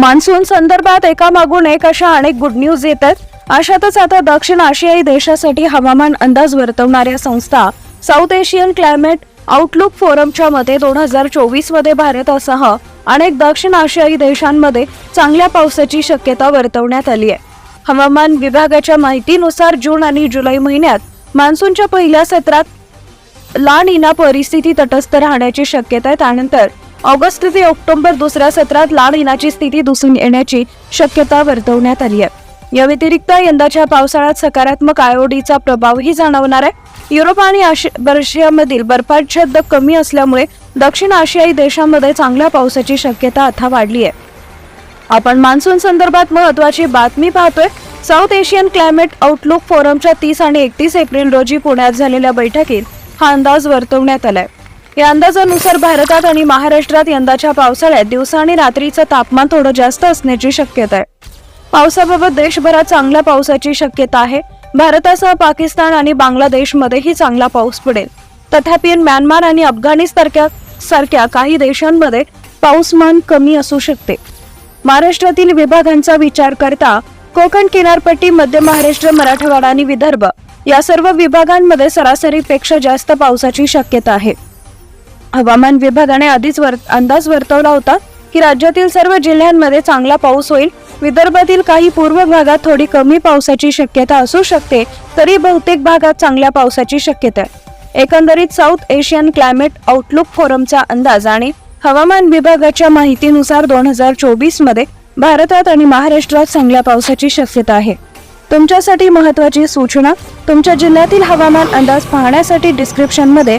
Monsoon संदर्भात एकामागून एक अशा अनेक गुड न्यूज येत आहेत अशातच आता दक्षिण आशियाई देशासाठी हवामान अंदाज वर्तवणाऱ्या संस्था साऊथ एशियन क्लायमेट आउटलुक फोरमच्या मते दोन हजार चोवीसमध्ये भारतासह अनेक दक्षिण आशियाई देशांमध्ये चांगल्या पावसाची शक्यता वर्तवण्यात आली आहे. हवामान विभागाच्या माहितीनुसार जून आणि जुलै महिन्यात मान्सूनच्या पहिल्या सत्रात ला परिस्थिती तटस्थ राहण्याची शक्यता आहे. त्यानंतर ऑगस्ट ते ऑक्टोबर दुसऱ्या सत्रात लाल इनाची स्थिती दिसून येण्याची शक्यता वर्तवण्यात आली आहे. या व्यतिरिक्त यंदाच्या पावसाळ्यात सकारात्मक आयोडीचा प्रभावही जाणवणार आहे. युरोप आणि आशि- रशियामधील बर्फाच्छाद्य कमी असल्यामुळे दक्षिण आशियाई देशांमध्ये चांगल्या पावसाची शक्यता आता वाढली आहे. आपण मान्सून संदर्भात महत्वाची बातमी पाहतोय. साऊथ एशियन क्लायमेट आउटलुक फोरमच्या तीस आणि एकतीस एप्रिल रोजी पुण्यात झालेल्या बैठकीत हा अंदाज वर्तवण्यात आलाय. या अंदाजानुसार भारतात आणि महाराष्ट्रात यंदाच्या पावसाळ्यात दिवसा आणि रात्रीचं तापमान थोडं जास्त असण्याची शक्यता आहे. पावसाबाबत देशभरात चांगल्या पावसाची शक्यता आहे. भारतासह पाकिस्तान आणि बांगलादेशमध्येही चांगला पाऊस पडेल. तथापि म्यानमार आणि अफगाणिस्तान सारख्या काही देशांमध्ये पाऊसमान कमी असू शकते. महाराष्ट्रातील विभागांचा विचार करता कोकण किनारपट्टी मध्य महाराष्ट्र मराठवाडा आणि विदर्भ या सर्व विभागांमध्ये सरासरीपेक्षा जास्त पावसाची शक्यता आहे. हवामान विभागाने आधीच वर, अंदाज वर्तवला होता की राज्यातील सर्व जिल्ह्यांमध्ये चांगला पाऊस होईल. विदर्भातील काही पूर्व भागात थोडी कमी पावसाची शक्यता असू शकते. तरी बहुतेक भागात चांगल्या पावसाची शक्यता आहे. एकंदरीत साऊथ एशियन क्लायमेट आउटलुक फोरमचा अंदाज आणि हवामान विभागाच्या माहितीनुसार दोन हजार चोवीसमध्ये भारतात आणि महाराष्ट्रात चांगल्या पावसाची शक्यता आहे. तुमच्यासाठी महत्त्वाची सूचना तुमच्या जिल्ह्यातील हवामान अंदाज पाहण्यासाठी डिस्क्रिप्शनमध्ये